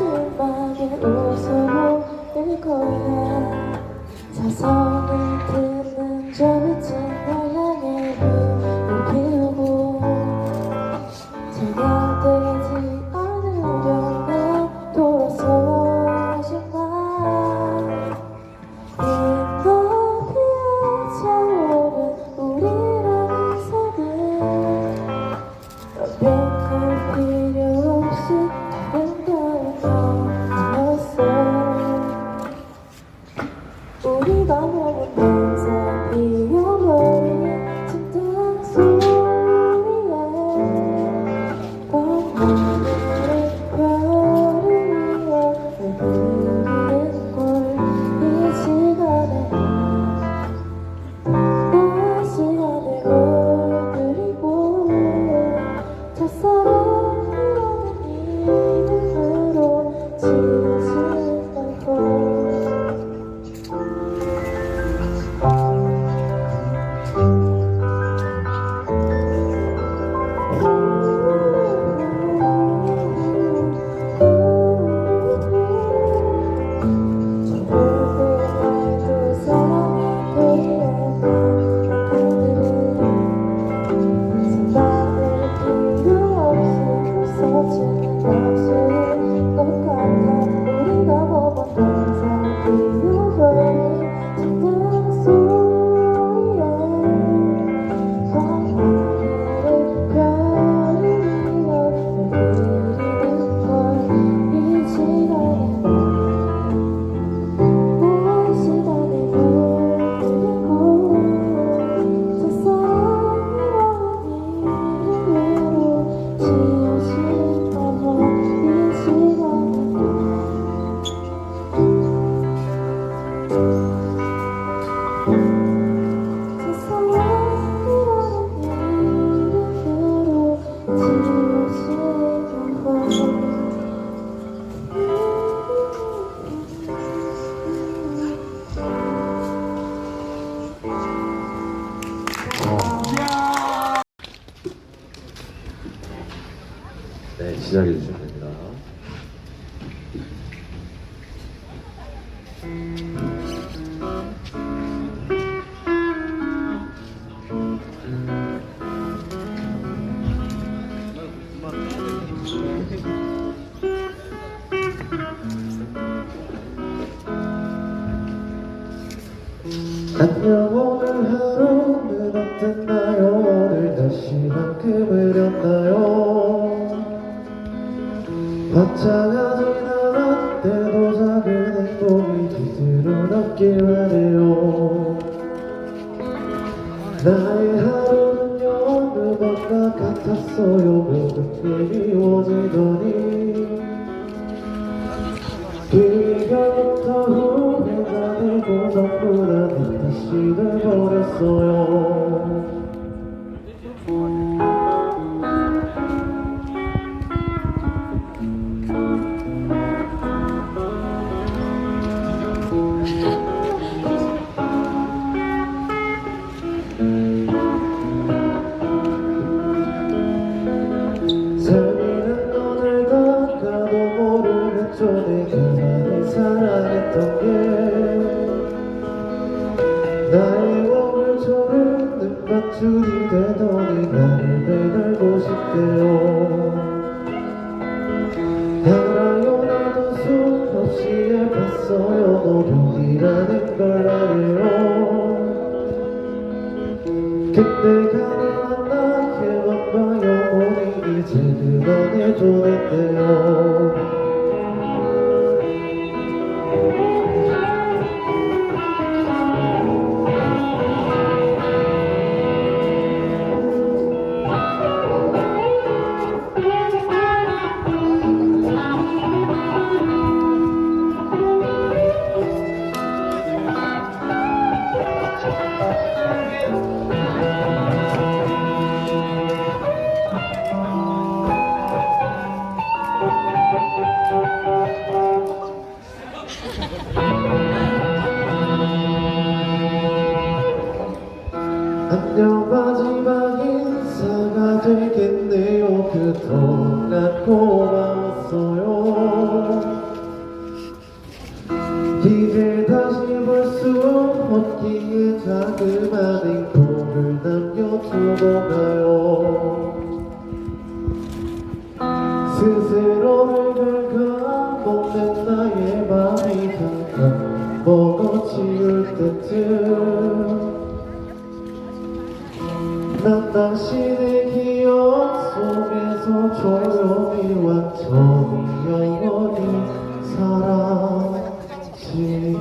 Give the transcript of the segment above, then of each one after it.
심하게 웃음을 읽어야 자성을 듣는 저 밑에 是的。 남기만 해요. 나의 하루는 여느 밤과 같았어요. 모든 일이 오지더니 뒤가부터 후회가 되고 전부 다시는 住你的 Música 난 당신의 기억 속에서 조용히 완전히 영원히 사랑 지킬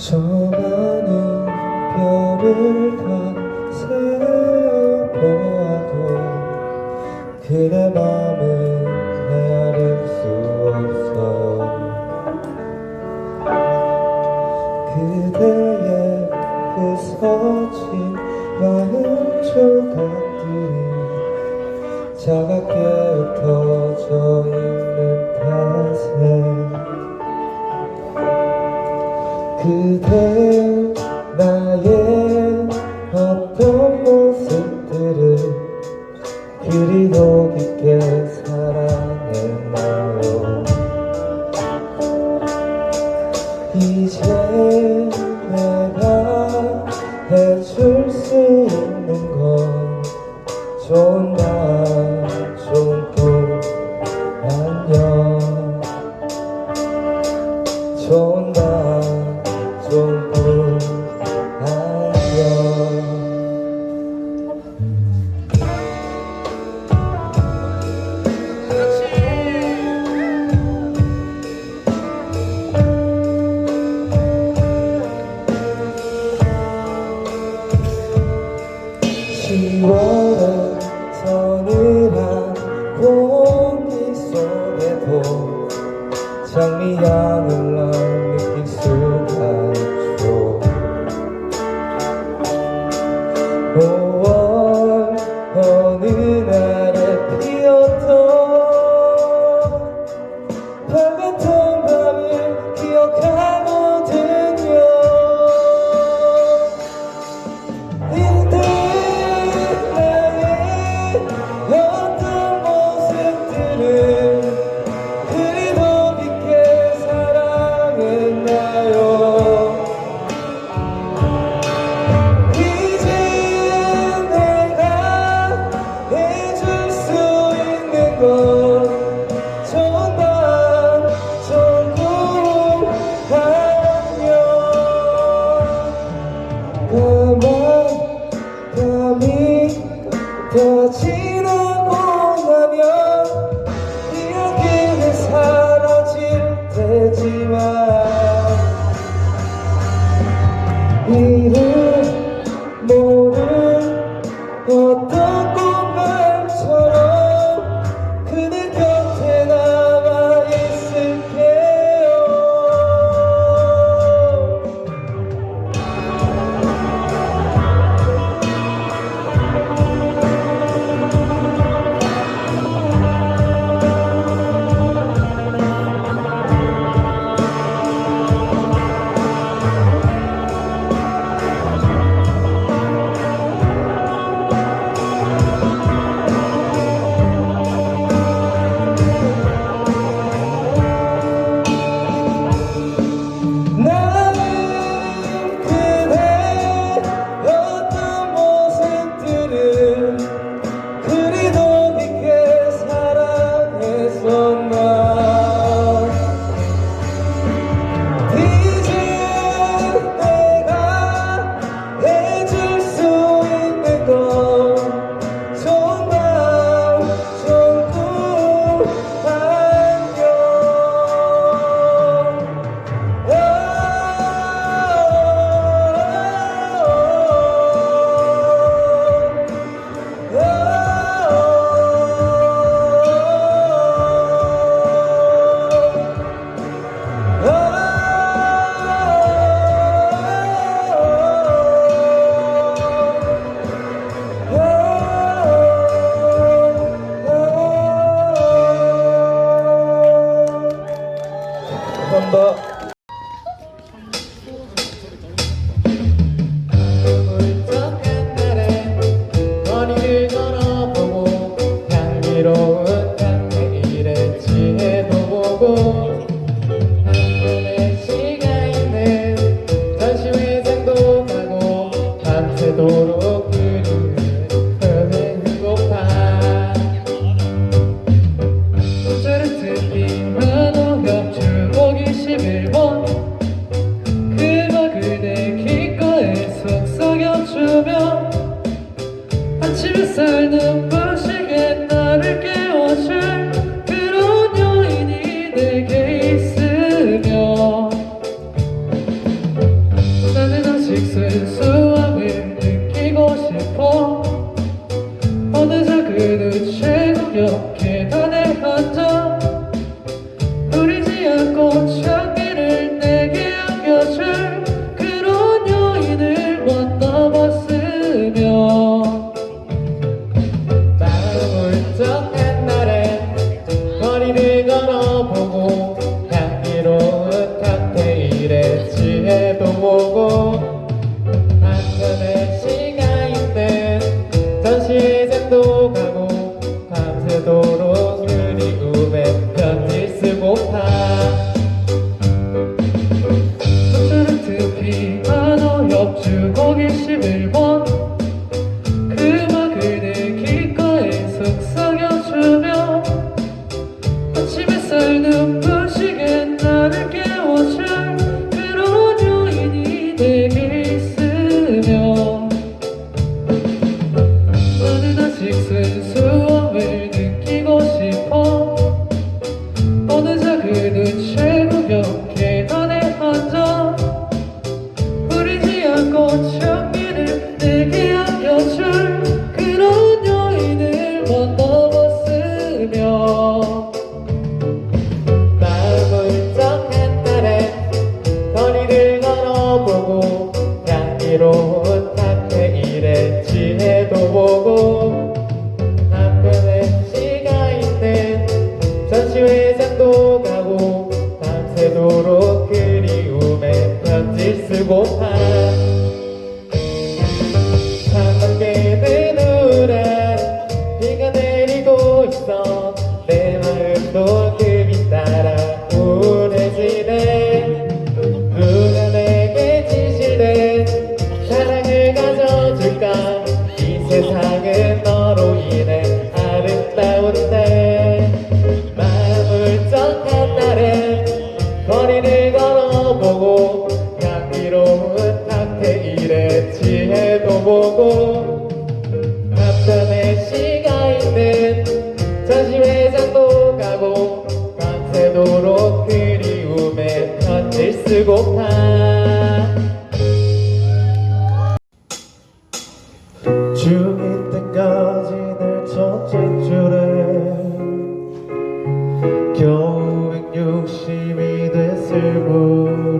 저 많은 Oh.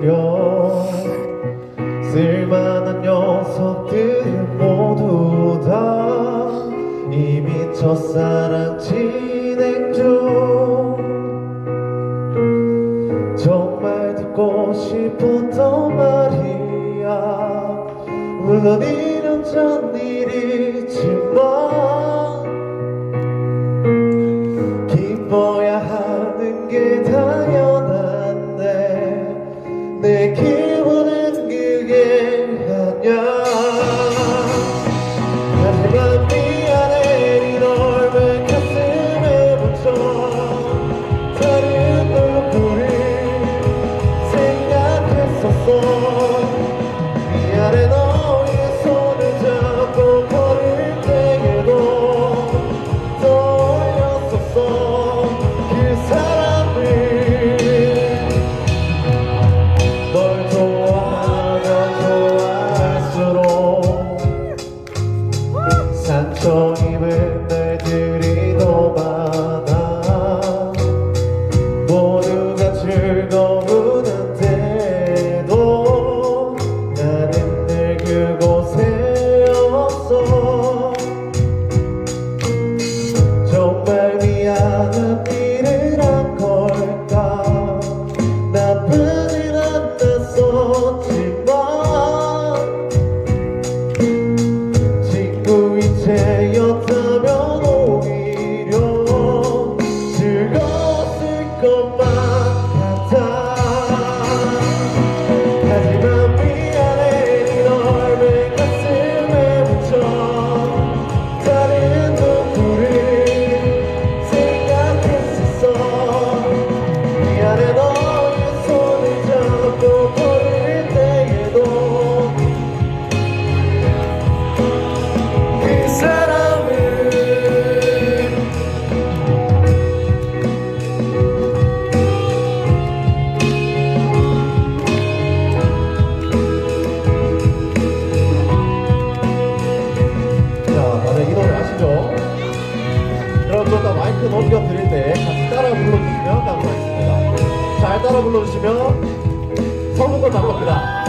보려 We are the 마이크 넘겨 드릴 때 같이 따라 불러주시면 감사하겠습니다. 잘 따라 불러주시면 성공을 바꿉니다.